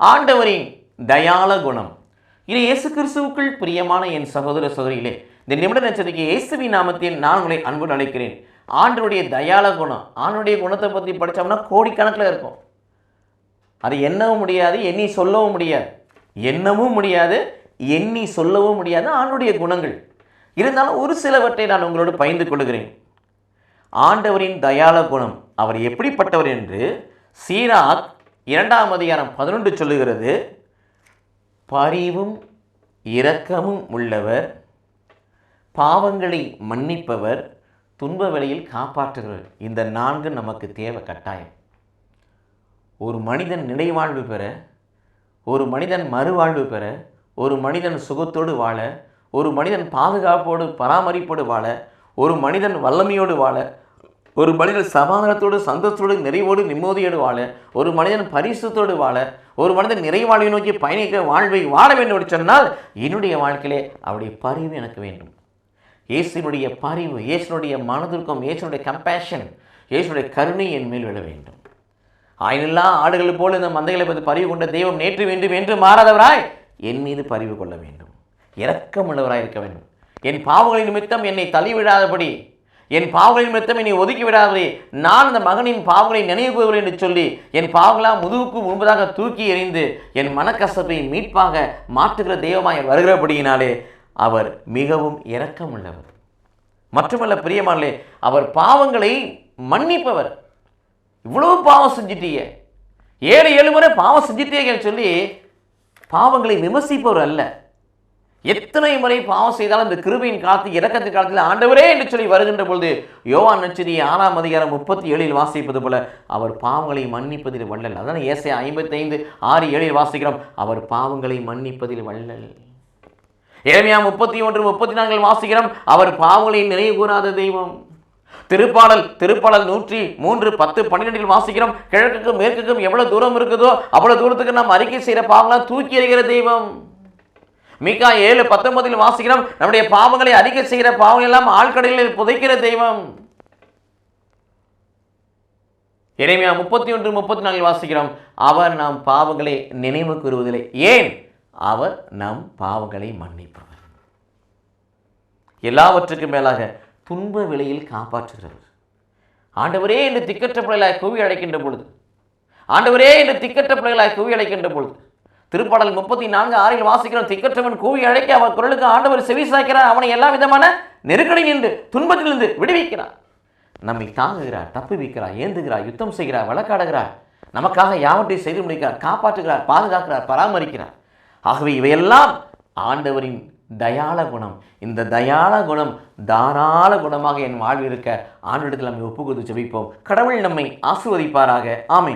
ஆண்டவரின் தயாள குணம். இது இயேசு கிறிஸ்துவுக்குள் பிரியமான என் சகோதர சகோதரிகளே இந்த நிமிட நட்சத்திரிக்கு இயேசுவின் நாமத்தில் நான் உங்களை அன்புடன் அழைக்கிறேன். ஆண்டருடைய தயால குணம் ஆண்டுடைய குணத்தை பற்றி படித்தோம்னா கோடிக்கணக்கில் இருக்கும். அது எண்ணவும் முடியாது எண்ணி சொல்லவும் முடியாது. எண்ணவும் முடியாது எண்ணி சொல்லவும் முடியாது ஆண்டுடைய குணங்கள். இருந்தாலும் ஒரு சிலவற்றை நான் உங்களோடு பகிர்ந்து கொள்கிறேன். ஆண்டவரின் தயால குணம் அவர் எப்படிப்பட்டவர் என்று சீராக் இரண்டாம் அதிகாரம் பதினொன்று சொல்லுகிறது பரிவும் இரக்கமும் உள்ளவர் பாவங்களை மன்னிப்பவர் துன்ப வழியில் காப்பாற்றுகிறவர். இந்த நான்கு நமக்கு தேவை கட்டாயம். ஒரு மனிதன் நினைவாழ்வு பெற ஒரு மனிதன் மறுவாழ்வு பெற ஒரு மனிதன் சுகத்தோடு வாழ ஒரு மனிதன் பாதுகாப்போடு பராமரிப்போடு வாழ ஒரு மனிதன் வல்லமையோடு வாழ ஒரு மனிதன் சமாதானத்தோடு சந்தோஷத்தோடு நிறைவோடு நிம்மதியோடு வாழ ஒரு மனிதன் பரிசுத்தோடு வாழ ஒரு மனிதன் நிறைவாழ்வை நோக்கி பயணிக்க வாழ்வை வாழ வேண்டும் என்று சொன்னால் என்னுடைய வாழ்க்கையிலே அவருடைய பரிவு எனக்கு வேண்டும். இயேசுனுடைய பரிவு இயேசுனுடைய மனதிற்கும் இயேசுனுடைய கம்பேஷன் இயேசுனுடைய கருணை என் மேல் விழ வேண்டும். ஆயினில்லா ஆடுகள் போல இந்த மந்தைகளை பற்றி பரிவு கொண்ட தெய்வம் நேற்று வேண்டும் என்று மாறாதவராய் என் மீது பரிவு கொள்ள வேண்டும். இரக்கமுள்ளவராய் இருக்க வேண்டும். என் பாவங்களின் நிமித்தம் என்னை தள்ளிவிடாதபடி என் பாவங்களின் நிமித்தம் என்னை ஒதுக்கி விடாதபடி நான் அந்த மகனின் பாவங்களை நினைவு என்று சொல்லி என் பாவங்களாக முதுகுக்கு முன்பதாக தூக்கி எறிந்து என் மனக்கசப்பை மீட்பாக மாற்றுகிற தெய்வமாய் வருகிறபடியினாலே அவர் மிகவும் இரக்கமுள்ளவர். மட்டுமல்ல பிரியமானே அவர் பாவங்களை மன்னிப்பவர். இவ்வளவு பாவம் செஞ்சிட்டீங்க ஏழு ஏழு முறை பாவம் செஞ்சிட்டீங்கன்னு சொல்லி பாவங்களை விமர்சிப்பவர் அல்ல. எத்தனை முறை பாவம் செய்தாலும் இந்த கிருபையின் காலத்தில் இறக்கத்தின் காலத்தில் ஆண்டவரே என்று சொல்லி வருகின்ற பொழுது யோவான் நச்சரி ஆறாம் அதிகாரம் முப்பத்தி ஏழில் வாசிப்பது போல அவர் பாவங்களை மன்னிப்பதில் வள்ளல் அதான் ஏசை ஐம்பத்தைந்து ஆறு ஏழில் வாசிக்கிறோம் அவர் பாவங்களை மன்னிப்பதில் வள்ளல் இளமையா முப்பத்தி ஒன்று முப்பத்தி நான்கில் வாசிக்கிறோம் அவர் பாவங்களை நினைவு கூறாத தெய்வம். திருப்பாடல் திருப்பாடல் நூற்றி மூன்று பத்து பன்னிரெண்டில் வாசிக்கிறோம் கிழக்குக்கும் மேற்குக்கும் எவ்வளவு தூரம் இருக்குதோ அவ்வளவு தூரத்துக்கு நாம் அறிக்கை செய்கிற பாவங்களாம் தூக்கி எறிகிற தெய்வம். மீகா ஏழு பத்தொன்பதில் வாசிக்கிறோம். நம்முடைய பாவங்களை அறிக்கை செய்கிற பாவங்கள் எல்லாம் ஆழ்கடலில் புதைக்கிற தெய்வம். இறைமையா முப்பத்தி ஒன்று முப்பத்தி நாலில் வாசிக்கிறோம். அவர் நாம் பாவங்களை நினைவு கூறுவதில்லை. ஏன்? அவர் நம் பாவங்களை மன்னிப்பவர். எல்லாவற்றுக்கும் மேலாக துன்ப விலையில் காப்பாற்றுகிறவர். ஆண்டவரே என்று திக்கற்ற பிள்ளைகளாய் குவி அழைக்கின்ற பொழுது ஆண்டவரே என்று திக்கற்ற பிள்ளைகளாய் குவி அழைக்கின்ற பொழுது திருப்பாடல் முப்பத்தி நான்கு ஆறில் வாசிக்கிறோம் திக்கற்றவன் கூவி அழைக்க அவன் குரலுக்கு ஆண்டவர் செவி சாய்க்கிறார் அவனை எல்லா விதமான நெருக்கடியில் நின்று துன்பத்திலிருந்து விடுவிக்கிறார். நம்மை தாங்குகிறார் தப்புவிக்கிறார் ஏந்துகிறார் யுத்தம் செய்கிறார் வழக்காடுகிறார். நமக்காக யாவற்றையும் செய்து முடிக்கிறார் காப்பாற்றுகிறார் பாதுகாக்கிறார் பராமரிக்கிறார். ஆகவே இவையெல்லாம் ஆண்டவரின் தயாள குணம். இந்த தயாள குணம் தாராள குணமாக என் வாழ்வில் இருக்க ஆண்டிடத்தில் நம்மை ஒப்புக்கொடுத்து ஜெபிப்போம். கடவுள் நம்மை ஆசிர்வதிப்பாராக. ஆமை